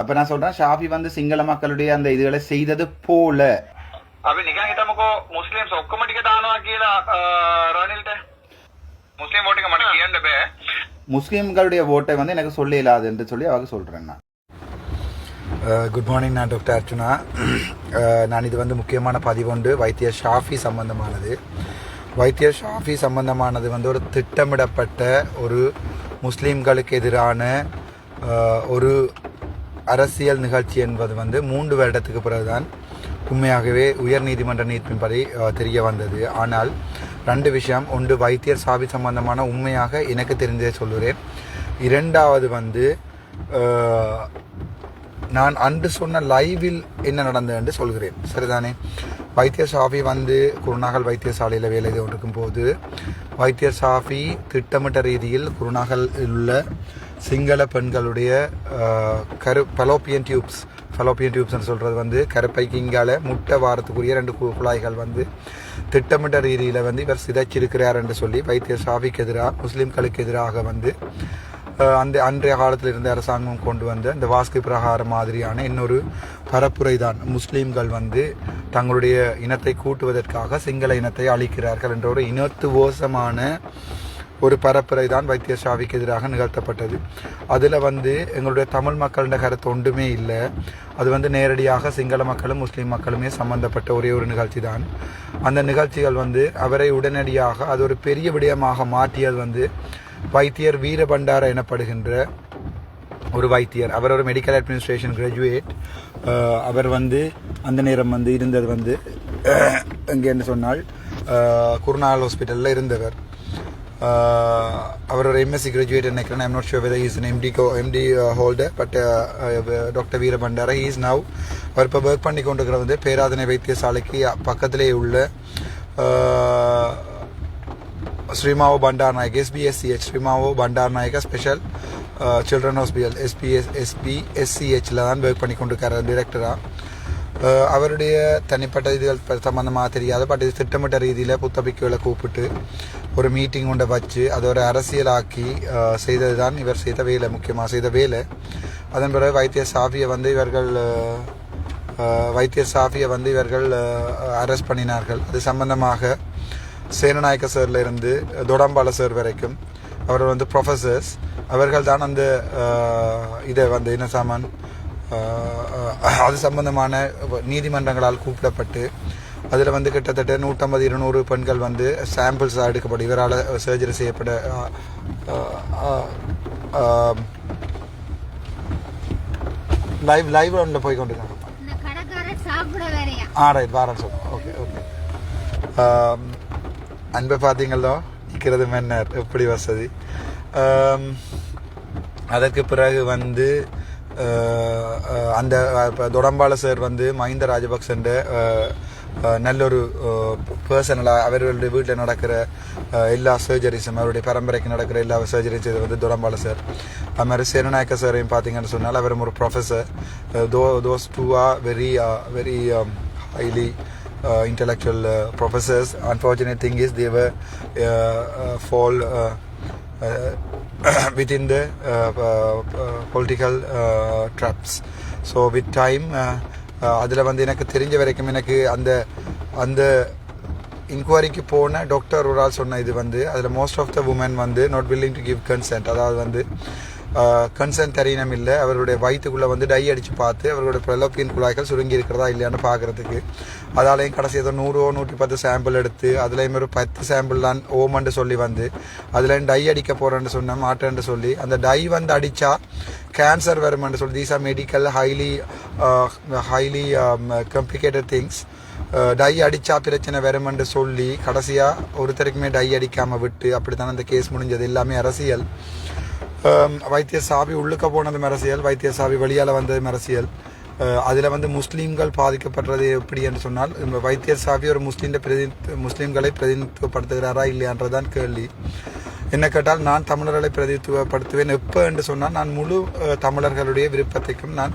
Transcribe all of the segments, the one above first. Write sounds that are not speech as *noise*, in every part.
அப்ப நான் சொல்றேன் ஷாஃபி வந்து சிங்கள மக்களுடைய அந்த இதுகளை செய்தது போல අපි නිකන් හිතමුකෝ මුස්ලිම්ස් ඔක්කොම ටික දානවා කියලා අ, රනිල්ට මුස්ලිම් වෝටික මට කියන්න බෑ முஸ்லிம்களுடைய ஓட்டை வந்து எனக்கு சொல்ல இயலாது என்று சொல்லி அவங்க சொல்றேன் நான் குட் மார்னிங் நான் டாக்டர் அர்ச்சுனா அஹ், நான் இது வந்து முக்கியமான பதிவொன்று வைத்திய ஷாஃபி சம்பந்தமானது வைத்திய ஷாஃபி சம்பந்தமானது வந்து ஒரு திட்டமிடப்பட்ட ஒரு முஸ்லீம்களுக்கு எதிரான அஹ், ஒரு அரசியல் நிகழ்ச்சி என்பது வந்து மூன்று வருடத்துக்கு பிறகுதான் உண்மையாகவே உயர் நீதிமன்ற நீர்ப்பின்படி தெரிய வந்தது. ஆனால் ரெண்டு விஷயம். ஒன்று வைத்தியர் சாவி சம்பந்தமான உண்மையாக எனக்கு தெரிஞ்சதை சொல்லுறேன். இரண்டாவது வந்து நான் அன்று சொன்ன லைவில் என்ன நடந்தது என்று சொல்கிறேன் சரிதானே? வைத்திய சாஃபி வந்து குருநாகல் வைத்தியசாலையில் வேலை செய்து கொண்டிருக்கும் போது வைத்திய சாஃபி திட்டமிட்ட ரீதியில் குருநாகல் உள்ள சிங்கள பெண்களுடைய கரு பலோப்பியன் டியூப்ஸ் ஃபலோப்பியன் டியூப்ஸ்னு சொல்கிறது வந்து கருப்பைக்கு இங்கால முட்டை வாரத்துக்குரிய ரெண்டு கு- குழாய்கள் வந்து திட்டமிட்ட ரீதியில் வந்து இவர் சிதைச்சிருக்கிறார் என்று சொல்லி வைத்திய சாவிக்கு எதிராக முஸ்லீம்களுக்கு எதிராக வந்து அந்த அன்றைய காலத்தில் இருந்த அரசாங்கம் கொண்டு வந்த இந்த வாஸ்கு பிரகாரம் மாதிரியான இன்னொரு பரப்புரை தான். முஸ்லீம்கள் வந்து தங்களுடைய இனத்தை கூட்டுவதற்காக சிங்கள இனத்தை அழிக்கிறார்கள் என்ற ஒரு இனத்துவோசமான ஒரு பரப்புரை தான் வைத்திய சாவிக்கு எதிராக நிகழ்த்தப்பட்டது. அதில் வந்து எங்களுடைய தமிழ் மக்களிட கருத்து ஒன்றுமே இல்லை. அது வந்து நேரடியாக சிங்கள மக்களும் முஸ்லீம் மக்களுமே சம்பந்தப்பட்ட ஒரே ஒரு நிகழ்ச்சி தான். அந்த நிகழ்ச்சிகள் வந்து அவரை உடனடியாக அது ஒரு பெரிய விடயமாக மாற்றியது வந்து வைத்தியர் வீரபண்டார எனப்படுகின்ற ஒரு வைத்தியர். அவர் ஒரு மெடிக்கல் அட்மினிஸ்ட்ரேஷன் கிராஜுவேட் அவர் வந்து அந்த நேரம் வந்து இருந்தது வந்து எங்கே என்று சொன்னால் குருநாள் ஹாஸ்பிட்டலில் இருந்தவர். அவர் எம்எஸ்சி கிராஜுவேட் நினைக்கிறேன் I'm not sure whether is MD go MD holder but doctor Weerabandara is now அவர் இப்போ ஒர்க் பண்ணி கொண்டிருக்கிற வந்து பேராதனை வைத்தியசாலைக்கு பக்கத்திலே உள்ள ஸ்ரீமாவோ பண்டார் Naik SBSCH Sirimavo Bandaranaike special children hospital SBS SP எஸ்சிஹெச்சில் தான் ஒர்க் பண்ணி கொண்டிருக்காரு டிரெக்டராக அவருடைய தனிப்பட்ட இதுகள் சம்பந்தமாக தெரியாது பட் இது திட்டமிட்ட ரீதியில் புத்தபிக்குகளை கூப்பிட்டு ஒரு மீட்டிங் கொண்ட வச்சு அதை ஒரு அரசியலாக்கி செய்தது தான் இவர் செய்த வேலை முக்கியமாக செய்த வேலை. அதன் பிறகு வைத்திய சாஃபியை வந்து இவர்கள் வைத்திய சாஃபியை வந்து இவர்கள் அரெஸ்ட் பண்ணினார்கள். அது சம்பந்தமாக சேனநாயக்க சார்லேருந்து தொடம்பால சார் வரைக்கும் அவர் வந்து ப்ரொஃபஸர்ஸ் அவர்கள் தான் அந்த இதை வந்து என்ன சாமான் அது சம்பந்தமான நீதிமன்றங்களால் கூப்பிடப்பட்டு அதில் வந்து கிட்டத்தட்ட நூற்றம்பது இருநூறு பெண்கள் வந்து சாம்பிள்ஸ் எடுக்கப்பட்டு இவரால் சர்ஜரி செய்யப்பட லைவ் லைவ் ஒன்றில் போய் வேறையா? ஆ ரைட் வாரம் சொல்லுங்க ஓகே ஓகே அன்பை பார்த்தீங்களோ? நிற்கிறது மன்னர் எப்படி வசதி? அதற்கு பிறகு வந்து அந்த இப்போ தொடம்பால சார் வந்து மஹிந்த ராஜபக்சன்ற அஹ், அஹ், நல்ல ஒரு பர்சனலாக அவர்களுடைய வீட்டில் நடக்கிற எல்லா சர்ஜரிஸும் அவருடைய பரம்பரைக்கு நடக்கிற எல்லா சர்ஜரிஸ் இது வந்து தொடம்பால சார் அது மாதிரி சேரநாயக்க சாரையும் பார்த்தீங்கன்னு சொன்னால் அவரும் ஒரு professor though those two are very very highly intellectual professors unfortunate thing is they were fall they were uh, uh, fall uh, *coughs* uh, within the uh, uh, political uh, traps. So with time, uh, அதில் வந்து எனக்கு தெரிஞ்ச வரைக்கும் எனக்கு அந்த அந்த இன்கொயரிக்கு போன doctor ஒரு ஆள் சொன்ன இது வந்து அதில் மோஸ்ட் ஆஃப் த உமன் வந்து not willing to give consent அதாவது வந்து கன்சர்ன் தரீனம் இல்லை. அவருடைய வயிற்றுக்குள்ளே வந்து டை அடித்து பார்த்து அவர்களுடைய பிரலோப்பியன் குழாய்கள் சுருங்கி இருக்கிறதா இல்லையான்னு பார்க்குறதுக்கு. அதாலையும் கடைசி ஏதோ நூறுவோ நூற்றி பத்து சாம்பிள் எடுத்து அதுலேயும் ஒரு பத்து சாம்பிள் தான் ஓமன்ட்டு சொல்லி வந்து அதுலேயும் டை அடிக்க போகிறேன்னு சொன்ன மாட்டேன்னு சொல்லி அந்த டை வந்து அடித்தா கேன்சர் வருமென்று சொல்லி these are medical highly highly complicated things dye அடித்தா பிரச்சனை வருமென்று சொல்லி கடைசியாக ஒருத்தருக்குமே டை அடிக்காமல் விட்டு அப்படித்தான் அந்த கேஸ் முடிஞ்சது. எல்லாமே அரசியல். Um, வைத்தியசாபி வைத்திய சாவி உள்ளுக்க போனது அரசியல் வைத்திய சாவி வெளியால் வந்தது அரசியல் uh, அதில் வந்து முஸ்லீம்கள் பாதிக்கப்படுறது எப்படி என்று சொன்னால் வைத்தியசாபி வைத்திய சாவி ஒரு முஸ்லீம் பிரதி முஸ்லீம்களை பிரதிநிதித்துவப்படுத்துகிறாரா இல்லையான்றதான் கேள்வி. என்ன கேட்டால் நான் தமிழர்களை பிரதிநிதித்துவப்படுத்துவேன் எப்போ என்று சொன்னால் நான் முழு uh, தமிழர்களுடைய விருப்பத்தைக்கும் நான்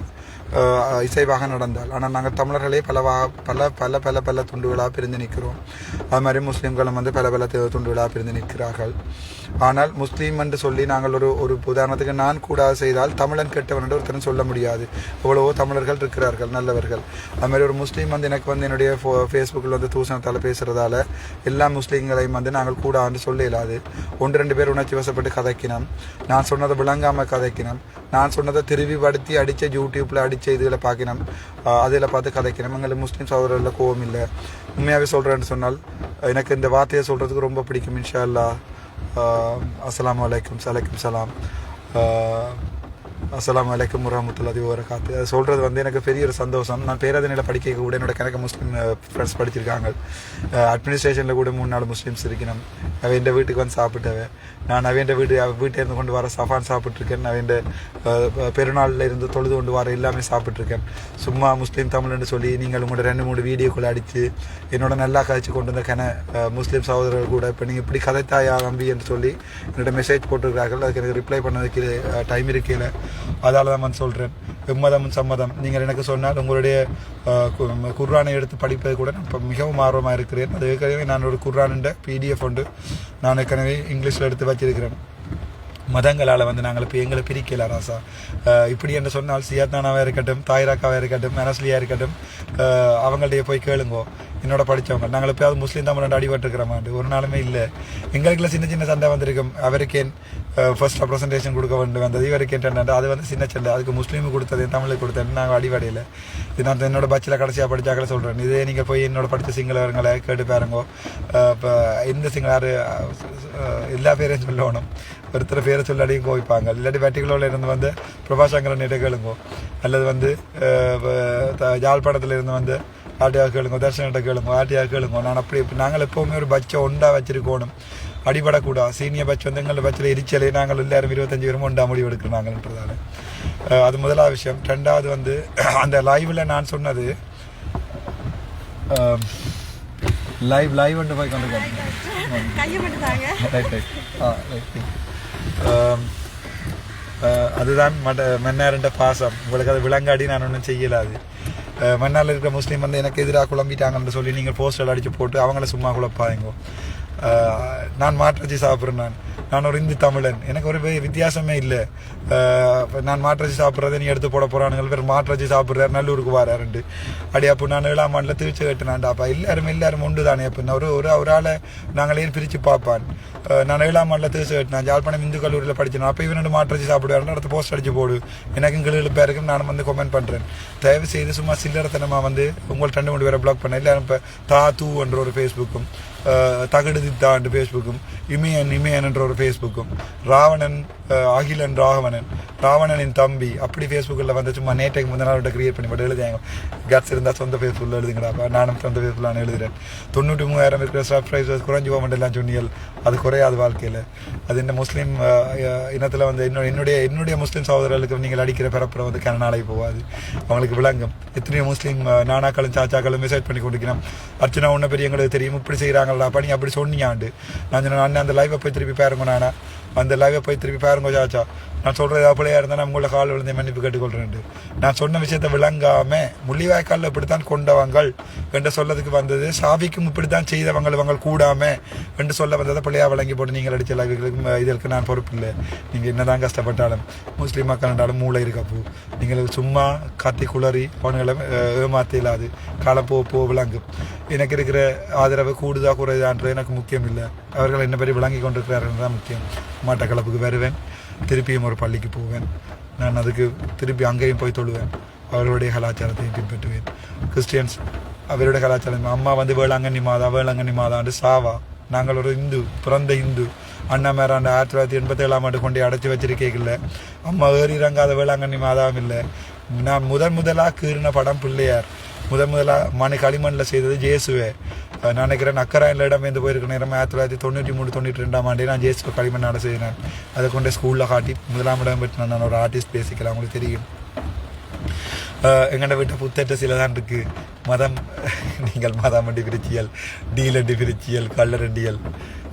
இசைவாக நடந்தால். ஆனால் நாங்கள் தமிழர்களே பலவா பல பல பல பல துண்டுகளாக பிரிந்து நிற்கிறோம். அது மாதிரி முஸ்லீம்களும் வந்து பல பல துண்டுகளாக பிரிந்து நிற்கிறார்கள். ஆனால் முஸ்லீம் என்று சொல்லி நாங்கள் ஒரு ஒரு உதாரணத்துக்கு நான் கூட செய்தால் தமிழன் கெட்டவன் என்று ஒருத்தரும் சொல்ல முடியாது. எவ்வளவோ தமிழர்கள் இருக்கிறார்கள் நல்லவர்கள். அது மாதிரி ஒரு முஸ்லீம் வந்து எனக்கு வந்து என்னுடைய ஃபேஸ்புக்கில் வந்து தூசணத்தால் பேசுகிறதால எல்லா முஸ்லீம்களையும் வந்து நாங்கள் கூட ஆண்டு சொல்ல இயலாது ஒன்று ரெண்டு பேர் உணர்ச்சி வசப்பட்டு கதைக்கினோம். நான் சொன்னதை விளங்காமல் கதைக்கினோம். நான் சொன்னதை திருவிப்படுத்தி அடித்த யூடியூப்பில் அடித்த செய்திகளை பார்க்கணும். அதில் பார்த்து கதைக்கணும். எங்களுக்கு முஸ்லீம் சகோதரர்களில் கோவம் இல்லை. உண்மையாகவே சொல்கிறேன்னு சொன்னால் எனக்கு இந்த வார்த்தையை சொல்கிறதுக்கு ரொம்ப பிடிக்கும் இன்ஷா அல்லா அஸ்லாம் அலைக்கும் சலைக்கும் சலாம். அஸ்லாம் வலைக்கம் முரமத்துல்லாதி வரகாத்து அது சொல்கிறது வந்து எனக்கு பெரிய ஒரு சந்தோஷம். நான் பேராதனையில் படிக்க கூட என்னோட கணக்கு முஸ்லீம் ஃப்ரெண்ட்ஸ் படிச்சிருக்காங்க. அட்மினிஸ்ட்ரேஷனில் கூட மூணு நாலு முஸ்லீம்ஸ் இருக்கணும். அவன் என் வீட்டுக்கு வந்து சாப்பிட்டவன். நான் அவன் வீடு அவ இருந்து கொண்டு வர சஃபான் சாப்பிட்ருக்கேன் அவன் பெருநாளில் இருந்து தொழுது கொண்டு வர எல்லாமே சாப்பிட்ருக்கேன் சும்மா முஸ்லீம் தமிழ்னு சொல்லி நீங்கள் உங்களோட ரெண்டு மூணு வீடியோக்குள்ள அடித்து என்னோட நல்லா கதைச்சு கொண்டு வந்த கன முஸ்லீம் சகோதரர்கள் கூட இப்போ நீங்கள் இப்படி கதைத்தாயா நம்பி என்று சொல்லி என்னோட மெசேஜ் போட்டிருக்கிறார்கள். அதுக்கு எனக்கு ரிப்ளை பண்ண வைக்கிற டைம் இருக்கையில் அதால் தான் நான் சொல்கிறேன் எம்மதம் சம்மதம். நீங்கள் எனக்கு சொன்னால் உங்களுடைய குர்ரானை கு- எடுத்து படிப்பது கூட நான் இப்போ மிகவும் ஆர்வமாக இருக்கிறேன். அது ஏற்கனவே நான் ஒரு குர்ஆனுண்ட பிடிஎஃப் உண்டு. நான் ஏற்கனவே இங்கிலீஷில் எடுத்து வச்சிருக்கிறேன். மதங்களால் வந்து நாங்கள் இப்போ எங்களை பிரிக்கல ராசா. இப்படி என்று சொன்னால் சியாத்தானாவாக இருக்கட்டும் தாய்ராக்காவாக இருக்கட்டும் மனஸ்லியாக இருக்கட்டும் அஹ் போய் கேளுங்கோ. என்னோட படித்தவங்க நாங்கள் எப்பயாவது முஸ்லீம் தமிழ் மாதிரி ஒரு நாளுமே இல்லை. எங்களுக்குள்ள சின்ன சின்ன சண்டை வந்திருக்கும். அவருக்கேன் ஃபர்ஸ்ட் ரெப்ரசன்டேஷன் கொடுக்க வேண்டும் வந்தது. இவருக்கேன் டெண்டா அது வந்து சின்ன சண்டை. அதுக்கு முஸ்லீம் கொடுத்தது தமிழுக்கு கொடுத்தது. நாங்கள் அடிபடையில். இது நான் என்னோட பச்சில் கடைசியாக படித்தாக்களை சொல்கிறேன் இதே நீங்கள் போய் என்னோட படித்த சிங்களவர்களை கேட்டு பாருங்கோ. இப்போ எந்த சிங்களார் எல்லா பேரையும் சொல்லணும். ஒருத்தர் பேரை சொல்லாடி கோவிப்பாங்க. இல்லாட்டி வெட்டிக்குள்ள இருந்து வந்து பிரபாசங்கரன் இட கேளுங்கோ. அல்லது வந்து அஹ், இருந்து வந்து ஆட்டியாக கேளுங்க தர்ஷனிட்ட கேளுங்க ஆட்டியாக கேளுங்க. நான் அப்படி இப்ப- நாங்கள் எப்போவுமே ஒரு பட்சை ஒண்டா வச்சிருக்கணும். அடிபடக்கூடாது சீனியர் பட்ச் வந்து எங்களை பட்சில் எரிச்சலே நாங்கள் எல்லாரும் இருபத்தஞ்சு பேரும் ஒண்டா முடிவு எடுக்கிறாங்கன்றதால அது முதலாவது விஷயம். ரெண்டாவது வந்து *clears throat* அந்த லைவ்ல நான் சொன்னது லைவ் லைவ் வந்து போய் கொண்டு ரைட் ரைட் ஆ ரைட் அதுதான் மட மன்னார்ன்ற பாசம். உங்களுக்கு அது விளங்காடி நான் ஒன்றும் செய்யலாது அஹ் இருக்கிற முஸ்லீம் வந்து எனக்கு எதிராக குழம்பிட்டாங்கன்னு சொல்லி நீங்கள் போஸ்டர் அடித்து போட்டு அவங்கள சும்மா குழப்பாங்க நான் மாற்றச்சி சாப்பிட்றேன் நான். நான் ஒரு இந்து தமிழன். எனக்கு ஒரு வித்தியாசமே இல்லை. நான் மாற்றச்சி சாப்பிட்றதை நீ எடுத்து போட போறானுங்க பேர் மாற்றச்சி சாப்பிட்றாரு நல்லூருக்கு வாராருண்டு அடி அப்போ நான் ஏழாம் ஆண்டில் திருச்சி கட்டினாண்டாப்பா எல்லாரும் எல்லாரும் உண்டு தானே அப்படின்னு ஒரு ஒரு ஒரு ஆளை நாங்களே பிரித்து பார்ப்பான். நான் ஏழாம் ஆண்டில் திருச்சி கட்டினேன். ஜாழ்ப்பாணம் இந்து கல்லூரியில் படிச்சேன் அப்போ இவனோட மாற்றச்சி சாப்பிடுவாருன்னு அடுத்த போஸ்ட் அடிச்சு போடு. எனக்கும் கிளியில் பேருக்கும் நான் வந்து கமெண்ட் பண்ணுறேன் தயவு செய்து சும்மா சில்லறத்தனமாக வந்து உங்கள்ட்ட ரெண்டு மூணு பேரை பிளாக் பண்ண. இல்லை இப்போ தா தூ என்ற ஒரு ஃபேஸ்புக்கும் தகடு தித்தா ஃபேஸ்புக்கும் இமயன் இமயன் என்ற ஒரு ஃபேஸ்புக்கும் ராவணன் அகிலன் ராகவனன் ராவணனின் தம்பி. அப்படி ஃபேஸ்புக்கில் வந்து சும்மா நேற்றைக்கு முந்தின நாள் கிரியேட் பண்ணி பட் எழுதியாங்க. கட்ஸ் இருந்தால் சொந்த ஃபேஸ்புக்கில் எழுதுங்கடாப்பா. நானும் சொந்த ஃபேஸ்புக்கில் நான் எழுதுகிறேன் தொண்ணூற்றி மூவாயிரம் இருக்கிற சப்ஸ்கிரைபர்ஸ் குறைஞ்சி போக மாட்டேன் சொன்னியல் அது குறையாது வாழ்க்கையில். அது இந்த முஸ்லீம் இனத்தில் வந்து என்னோட என்னுடைய என்னுடைய முஸ்லீம் சகோதரர்களுக்கு நீங்கள் அடிக்கிற பிறப்புற வந்து கனநாளை போகாது. அவங்களுக்கு விளங்கும். எத்தனையோ முஸ்லீம் நானாக்களும் சாச்சாக்களும் மெசேஜ் பண்ணி கொடுக்கணும். அர்ச்சனா உன்ன பெரியவங்களுக்கு தெரியும். இப்படி செய்கிறாங்களா பண்ணி அப்படி சொன்னியாண்டு. நான் சொன்னேன் அண்ணன் அந்த லைவை போய் திருப்பி பாருங்க நானா. அந்த லைவை போய் திருப்பி பாருங்க ஜாச்சா நான் சொல்கிறது அப்படியே இருந்தால் நான் உங்களை கால் விழுந்து மன்னிப்பு கேட்டுக்கொள்றேன் நான் சொன்ன விஷயத்தை விளங்காமல் முள்ளிவாய்க்காலில் இப்படித்தான் கொண்டவங்கள் என்று சொல்லதுக்கு வந்தது. சாவிக்கும் இப்படித்தான் செய்தவங்கள் இவங்கள் கூடாமல் என்று சொல்ல வந்ததை பிள்ளையாக விளங்கி போட்டு நீங்கள் அடித்த லைவுகளுக்கும் இதற்கு நான் பொறுப்பு இல்லை. நீங்கள் என்னதான் கஷ்டப்பட்டாலும் முஸ்லீம் மக்கள் என்றாலும் மூளை இருக்கப்போ நீங்கள் சும்மா கத்தி குளறி அவனுங்களை ஏமாற்ற ஏமாத்த இல்லாது காலம் போ போ விளங்கும் எனக்கு இருக்கிற ஆதரவு கூடுதா குறைதான்றது எனக்கு முக்கியம் இல்லை. அவர்கள் என்ன பெரிய விளங்கி கொண்டிருக்கிறார்கள் தான் முக்கியம். மட்டக்களப்புக்கு வருவேன். திருப்பியும் ஒரு பள்ளிக்கு போவேன். நான் அதுக்கு திருப்பி அங்கேயும் போய் தொழுவேன். அவர்களுடைய கலாச்சாரத்தையும் பின்பற்றுவேன். கிறிஸ்டியன்ஸ் அவருடைய கலாச்சாரம் அம்மா வந்து வேளாங்கண்ணி மாதா வேளாங்கண்ணி மாதாண்டு சாவா. நாங்கள் ஒரு இந்து பிறந்த இந்து. அண்ணா மேராண்டு ஆயிரத்தி தொள்ளாயிரத்தி எண்பத்தி ஏழாம் ஆண்டு கொண்டு அடைச்சி வச்சிருக்கேக்கில்ல. அம்மா ஏறி இறங்காத வேளாங்கண்ணி மாதாவும் இல்லை. நான் முதன் முதலாக கீறின படம் பிள்ளையார். முதன் முதலாக மணி களிமண்ணில் செய்தது ஜேசுவே. நினைக்கிறேன் நக்கராயில் இடம் வந்து போயிருக்க. நேரம் ஆயிரத்தி தொள்ளாயிரத்தி தொண்ணூற்றி மூணு தொண்ணூற்றி ரெண்டாம் ஆண்டே. நான் ஜேசுவை களிமண் நட செய்கிறேன் அதை கொண்டு ஸ்கூலில் காட்டி முதலாம் இடம் பெற்று நான் ஒரு ஆர்டிஸ்ட் பேசிக்கலாம். அவங்களுக்கு தெரியும். எங்கள்ட வீட்டை புத்தேட்ட சில தான் இருக்கு. மதம் நீங்கள் மதம் அண்டி பிரிச்சியல் டீல் அண்டி பிரிச்சியல் கல்லர்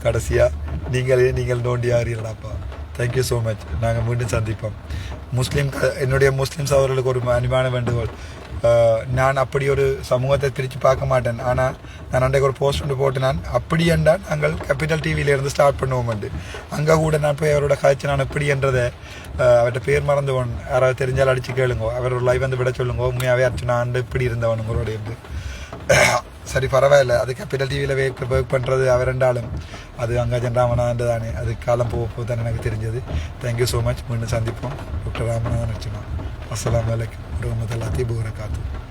கடைசியாக நீங்களே நீங்கள் நோண்டியாகிறீர்களாப்பா தேங்க்யூ ஸோ மச் நாங்கள் மீண்டும் சந்திப்போம். முஸ்லீம் என்னுடைய முஸ்லீம் சகோதரர்களுக்கு ஒரு அன்பான வேண்டுகோள். நான் அப்படி ஒரு சமூகத்தை திருச்சி பார்க்க மாட்டேன். ஆனால் நான் அன்றைக்கு ஒரு போஸ்ட் ஒன்று போட்டு நான் அப்படி என்றால் நாங்கள் கேபிட்டல் டிவியிலேருந்து ஸ்டார்ட் பண்ணுவோம் அங்கே கூட நான் போய் அவரோட காய்ச்சி நான் எப்படி என்றதை அவர்கிட்ட பேர் மறந்துவன் யாராவது தெரிஞ்சால் அடிச்சு கேளுங்க. அவர் ஒரு லைவ் வந்து விட சொல்லுங்க. உண்மையாகவே அர்ச்சனா ஆண்டு இப்படி இருந்தவன் உங்களுடைய சரி பரவாயில்ல. அது கேபிட்டல் டிவியில் ஒர்க் ஒர்க் பண்ணுறது அவர் ரெண்டாலும் அது அங்கே ராமநாதன் தானே. அது காலம் போக போக தான் எனக்கு தெரிஞ்சது. தேங்க்யூ ஸோ மச் மீண்டும் சந்திப்போம். டாக்டர் ராமநாதன் அர்ச்சனா அஸ்ஸலாமு அலைக்கும் வரமத்துல்லாஹி வபரகாத்துஹு